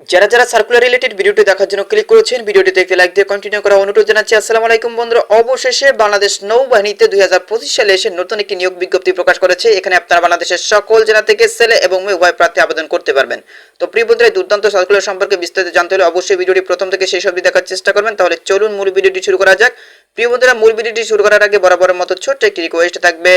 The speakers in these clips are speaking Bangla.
যারা যারা সার্কুলার রিলেটেড ভিডিওটি দেখার জন্য ক্লিক করেছেন ভিডিওটি দেখতে লাইক দিয়ে কন্টিনিউ করা অনুরোধ জানাচ্ছি। আসসালামু আলাইকুম বন্ধুরা, অবশেষে বাংলাদেশ নৌবাহিনীতে দুই সালে এসে নতুন একটি নিয়োগ বিজ্ঞপ্তি প্রকাশ করেছে। এখানে আপনারা বাংলাদেশের সকল জেলা থেকে ছেলে এবং মেয়ে উভয় প্রার্থী আবেদন করতে পারবেন। তো প্রিয় বন্ধুরা দুর্দান্ত সার্কুলার সম্পর্কে বিস্তারিত জানতে হলে অবশ্যই ভিডিওটি প্রথম থেকে শেষ অবধি দেখার চেষ্টা করবেন। তাহলে চলুন মূল ভিডিওটি শুরু করা যাক। প্রিয় বন্ধুরা, মূল ভিডিওটি শুরু করার আগে বরাবরের মতো ছোট্ট একটি রিকোয়েস্ট থাকবে।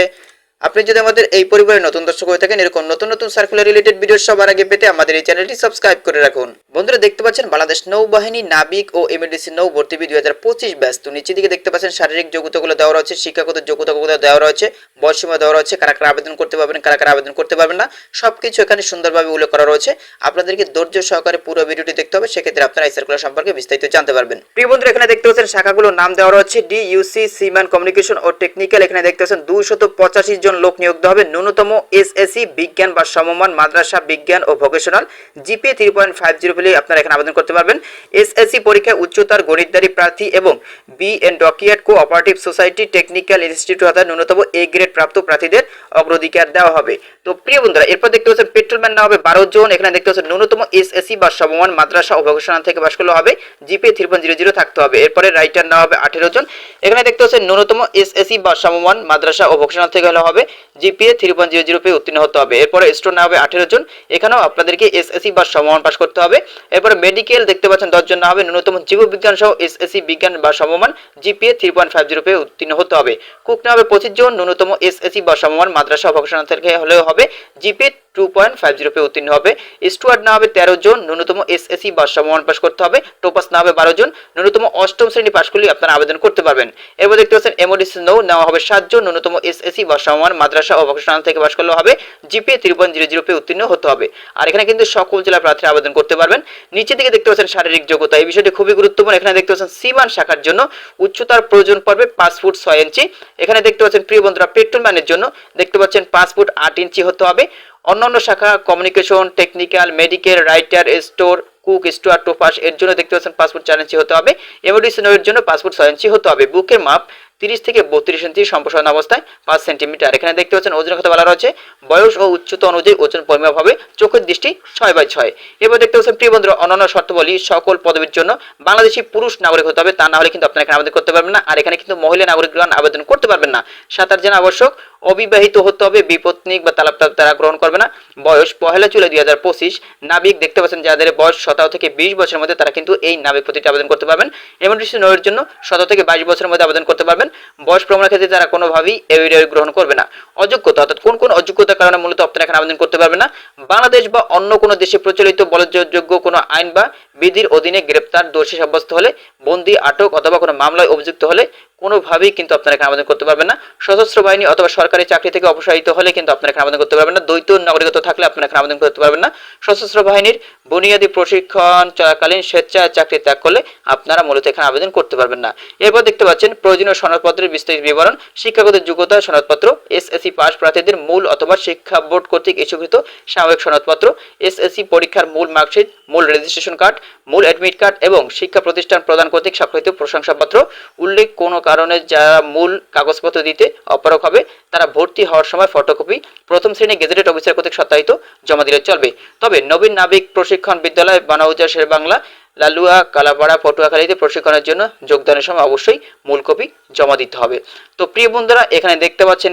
আপনি যদি আমাদের এই পরিবারের নতুন দর্শক হয়ে থাকেন, এরকম নতুন নতুন সার্কুলার রিলেটেড ভিডিও সবার আগে পেতে আমাদের এই চ্যানেলটি সাবস্ক্রাইব করে রাখুন। বন্ধুরা, দেখতে পাচ্ছেন বাংলাদেশ নৌবাহিনী, নাবিক ও এমএডিসি নৌ ভর্তি দুই হাজার পঁচিশ ব্যস্ত তো নিচের দিকে দেখতে পাচ্ছেন শারীরিক যোগ্যতাগুলো দেওয়া রয়েছে, শিক্ষাগত যোগ্যতাগুলো দেওয়া রয়েছে। বয়সীমা দেওয়া রয়েছে। কারা কারা আবেদন করতে পারবেন, কারা কারা আবেদন করতে পারবেন না, সবকিছু এখানে সুন্দরভাবে উল্লেখ করা রয়েছে। আপনাদেরকে ধৈর্য সহকারে পুরো ভিডিওটি দেখতে হবে, সেক্ষেত্রে আপনারা এই সার্কুলার সম্পর্কে বিস্তারিত জানতে পারবেন। প্রিয় বন্ধুরা, এখানে দেখতে পাচ্ছেন শাখাগুলোর নাম দেওয়া রয়েছে ডি ইউসি সিম্যান কমিউনিকেশন ও টেকনিক্যাল এখানে দেখতে পাচ্ছেন দুইশত পঁচাশি জন লোক নিয়োগ দেওয়া হবে, ন্যূনতম এসএসসি বিজ্ঞান বা সমমান, মাদ্রাসা বিজ্ঞান ও vocational GPA three point five zero পেলে আপনারা এখানে আবেদন করতে পারবেন। এসএসসি পরীক্ষায় উচ্চতার গণিতদারি প্রার্থী এবং B and dockyard cooperative society technical institute অর্থাৎ ন্যূনতম এ গ্রেড প্রাপ্ত প্রার্থীদের অগ্রাধিকার দেওয়া হবে। তো প্রিয় বন্ধুরা, এরপর দেখতে পাচ্ছেন পেট্রোলম্যান নেওয়া হবে বারো জন। এখানে দেখতে পাচ্ছেন, ন্যূনতম এসএসসি বা সমমান মাদ্রাসা ও ভোকেশনাল থেকে বাস করলে হবে, জিপে থ্রি জিরো থাকতে হবে। এরপরে রাইটার না হবে আঠেরো জন। এখানে দেখতে পাচ্ছেন, ন্যূনতম এসএসসি বা সমমান মাদ্রাসা ও ভোকেশনাল থেকে হলে হবে GPA three point zero zero পেয়ে উত্তীর্ণ হতে হবে। এরপরে স্টোর নেওয়া হবে আঠেরো জন। এখানেও আপনাদেরকে এসএসসি বা সমমান পাস করতে হবে। এরপরে মেডিকেল দেখতে পাচ্ছেন দশ জন নেওয়া হবে। ন্যূনতম জীববিজ্ঞান সহ এসএসসি বিজ্ঞান বা সমমান GPA three point five zero পেয়ে উত্তীর্ণ হতে হবে। কুক নেওয়া হবে পঁচিশ জন। ন্যূনতম এসএসসি বা সমমান মাদ্রাসা ভোকেশনাল থেকে হলেও হবে। GPA two point five zero পেয়ে উত্তীর্ণ হবে। স্টুয়ার্ড না হবে তেরো জন। ন্যূনতম এসএসসি বা সমমান পাস করতে হবে। টোপাস না হবে বারো জন। ন্যূনতম অষ্টম শ্রেণি পাস করলে আপনারা আবেদন করতে পারবেন। এরপর দেখতে পাচ্ছেন এমওডিসি নৌ নেওয়া হবে সাতজন ন্যূনতম এসএসসি বা সমমান মাদ্রাসা ও ভোকেশনাল থেকে পাস করলে হবে। GPA three point zero zero পেয়ে উত্তীর্ণ হতে হবে। আর এখানে কিন্তু সকল জেলা প্রার্থীরা আবেদন করতে পারবেন। নিচে দিকে দেখতে পাচ্ছেন শারীরিক যোগ্যতা। এই বিষয়টি খুবই গুরুত্বপূর্ণ। এখানে দেখতে পাচ্ছেন সীমান শাখার জন্য উচ্চতার প্রয়োজন পড়বে পাঁচ ফুট ছয় ইঞ্চি। এখানে দেখতে পাচ্ছেন প্রিয় বন্ধুরা পেট্রোলম্যানের জন্য দেখতে পাচ্ছেন পাঁচ ফুট আট ইঞ্চি হতে হবে। অন্যান্য শাখা communication, technical, medical, writer, store, cook, steward, topass এর জন্য দেখতে পাচ্ছেন পাসপোর্ট চার ইঞ্চি হতে হবে। এমডিসিনের জন্য পাসপোর্ট ছয় ইঞ্চি হতে হবে। বুকের মাপ তিরিশ থেকে বত্রিশ ইঞ্চি সম্প্রসারণ অবস্থায় পাঁচ সেন্টিমিটার। এখানে দেখতে পাচ্ছেন ওজনের কথা বলা রয়েছে, বয়স ও উচ্চতা অনুযায়ী ওজন পরিমাপ হবে চোখের দৃষ্টি ছয় বাই ছয়। এবার দেখতে পাচ্ছেন, প্রিয় বন্ধুরা, অন্যান্য শর্তাবলী সকল পদবীর জন্য বাংলাদেশি পুরুষ নাগরিক হতে হবে, তা না হলে কিন্তু আপনারা এখানে আবেদন করতে পারবেন না। আর এখানে কিন্তু মহিলা নাগরিকগণ আবেদন করতে পারবেন না। সাঁতার জানা আবশ্যক অবিবাহিত হতে হবে বিপত্নিক বা তালাপ তারা গ্রহণ করবে না। বয়স পহেলা চুলে দুই হাজার পঁচিশ, নাবিক দেখতে পাচ্ছেন যাদের বয়স সতেরো থেকে বিশ বছরের মধ্যে তারা কিন্তু এই নাবিক প্রতিটি আবেদন করতে পারবেন। এমনটি নয়ের জন্য সতেরো থেকে বাইশ বছরের মধ্যে আবেদন করতে পারবেন। বয়স প্রমাণের ক্ষেত্রে তারা কোনোভাবেই এভিডেভিট গ্রহণ করবে না। অযোগ্যতা, অর্থাৎ কোন কোন অযোগ্যতার কারণে মূলত আপনারা এখানে আবেদন করতে পারবেন না। বাংলাদেশ বা অন্য কোনো দেশে প্রচলিত বলযোগ্য কোনো আইন বা বিধির অধীনে গ্রেপ্তার দোষী সাব্যস্ত হলে, বন্দি, আটক অথবা কোনো মামলায় অভিযুক্ত হলে কোনোভাবেই কিন্তু আপনারা এখানে আবেদন করতে পারবেন না। সশস্ত্র বাহিনী অথবা সরকারি চাকরি থেকে অপসারিত হলে কিন্তু আপনারা এখানে আবেদন করতে পারবেন না। দ্বৈত নাগরিকত্ব থাকলে আপনারা এখানে আবেদন করতে পারবেন না। সশস্ত্র বাহিনীর বুনিয়াদী প্রশিক্ষণ চলাকালীন স্বেচ্ছায় চাকরি ত্যাগ করলে আপনারা মূলত এখানে আবেদন করতে পারবেন না। এরপর দেখতে পাচ্ছেন, প্রয়োজনীয় সনদপত্রের বিস্তারিত বিবরণ, শিক্ষাগত যোগ্যতা, সনদপত্র এসএসসি পাস প্রার্থীদের মূল অথবা শিক্ষা বোর্ড কর্তৃক ইস্যুকৃত সাময়িক সনদপত্র এসএসসি পরীক্ষার মূল মার্কশিট, মূল রেজিস্ট্রেশন কার্ড মূল অ্যাডমিট কার্ড এবং শিক্ষা প্রতিষ্ঠান প্রদান কর্তৃক স্বাক্ষরিত প্রশংসাপত্র। উল্লেখ কোনো কারণে যারা মূল কাগজপত্র দিতে অপারক হবে, তারা ভর্তি হওয়ার সময় ফটোকপি প্রথম শ্রেণি গেজেটেড অফিসার কর্তৃক সত্যায়িত জমা দিলে চলবে। তবে নবীন নাবিক প্রশিক্ষণ বিদ্যালয় বানাউজা শের বাংলা, লালুয়া, কালাপাড়া, পটুয়াখালীতে প্রশিক্ষণের জন্য যোগদানের সময় অবশ্যই মূল কপি জমা দিতে হবে। তো প্রিয় বন্ধুরা, এখানে দেখতে পাচ্ছেন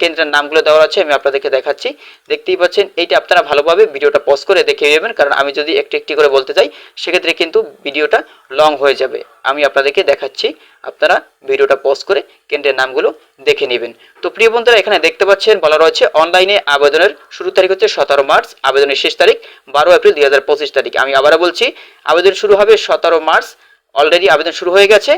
কেন্দ্রের নামগুলো দেওয়া আছে, আমি আপনাদেরকে দেখাচ্ছি। দেখতেই পাচ্ছেন, এইটা আপনারা ভালোভাবে ভিডিওটা পজ করে দেখে নেবেন, কারণ আমি যদি একটু একটি করে বলতে চাই, সেক্ষেত্রে কিন্তু ভিডিওটা লং হয়ে যাবে। আমি আপনাদেরকে দেখাচ্ছি, আপনারা ভিডিওটা পজ করে কেন্দ্রের নামগুলো দেখে নেবেন। তো প্রিয় বন্ধুরা, এখানে দেখতে পাচ্ছেন, বলা রয়েছে অনলাইনে আবেদনের শুরু তারিখ হচ্ছে সতেরো মার্চ, আবেদনের শেষ তারিখ। বারো এপ্রিল দুই হাজার পঁচিশ তারিখ। আমি আবারও বলছি, আবেদন শুরু হবে সতেরো মার্চ। অলরেডি আবেদন শুরু হয়ে গেছে।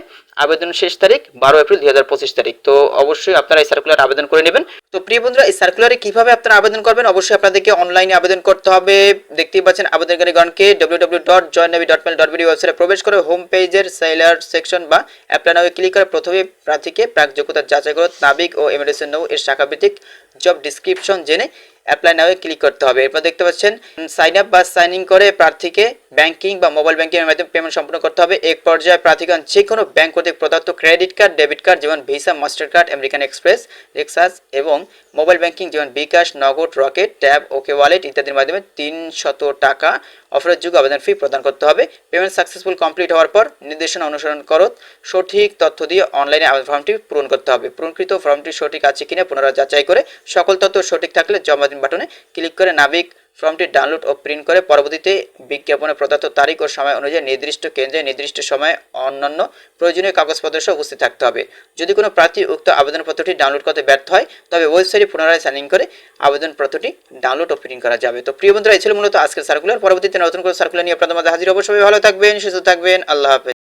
আবেদন শেষ তারিখ বারো এপ্রিল দুই হাজার পঁচিশ তারিখ। তো অবশ্যই আপনারা এই সার্কুলার আবেদন করে নেবেন। তো প্রিয় বন্ধুরা, এই সার্কুলারে কীভাবে আপনারা আবেদন করবেন? অবশ্যই আপনাদেরকে অনলাইনে আবেদন করতে হবে। দেখতেই পাচ্ছেন আবেদনকারীগণকে W W dot join navy dot mil dot BD ওয়েবসাইটে প্রবেশ করে হোম পেজের সেলার সেকশন বা অ্যাপ্লাই নামে ক্লিক করে প্রথমে প্রার্থীকে প্রাক যোগ্যতা যাচাই করে। নাবিক ও এমএলএসএন নৌ এর শাখাভিত্তিক জব ডিসক্রিপশন জেনে অ্যাপ্লাই নাও ক্লিক করতে হবে। এরপর দেখতে পাচ্ছেন সাইন আপ বা সাইন ইন করে প্রার্থীকে ব্যাংকিং বা মোবাইল ব্যাংকিংয়ের মাধ্যমে পেমেন্ট সম্পূর্ণ করতে হবে। এক পর্যায়ে প্রার্থীগণ যে কোনো ব্যাংক কর্তৃক প্রদত্ত ক্রেডিট কার্ড ডেবিট কার্ড যেমন Visa Master card American Express রেক্সাস এবং মোবাইল ব্যাংকিং যেমন বিকাশ নগদ রকেট ট্যাব ওকে ওয়ালেট ইত্যাদির মাধ্যমে তিনশত টাকা অফারের যুগ আবেদন ফি প্রদান করতে হবে। পেমেন্ট সাকসেসফুল কমপ্লিট হওয়ার পর নির্দেশনা অনুসরণ করো। সঠিক তথ্য দিয়ে অনলাইনে আবেদন ফর্মটি পূরণ করতে হবে। পূরণকৃত ফর্মটি সঠিক আছে কিনা পুনরায় যাচাই করে সকল তথ্য সঠিক থাকলে জমা দিন বাটনে ক্লিক করে নাবিক ফর্মটি ডাউনলোড ও প্রিন্ট করে পরবর্তীতে বিজ্ঞাপনে প্রদত্ত তারিখ ও সময় অনুযায়ী নির্দিষ্ট কেন্দ্রে নির্দিষ্ট সময়ে অন্যান্য প্রয়োজনীয় কাগজপত্র সহ উপস্থিত থাকতে হবে। যদি কোনো প্রার্থী উক্ত আবেদনপত্রটি ডাউনলোড করতে ব্যর্থ হয়, তবে ওয়েবসাইটে পুনরায় সাইন ইন করে আবেদনপত্রটি ডাউনলোড ও প্রিন্ট করা যাবে। তো প্রিয় বন্ধুরা, এই ছিল মূলত আজকের সার্কুলার পরবর্তীতে নতুন করে সার্কুলার নিয়ে আপনাদের মাঝে হাজির অবশ্যই ভালো থাকবেন, সুস্থ থাকবেন। আল্লাহ হাফেজ।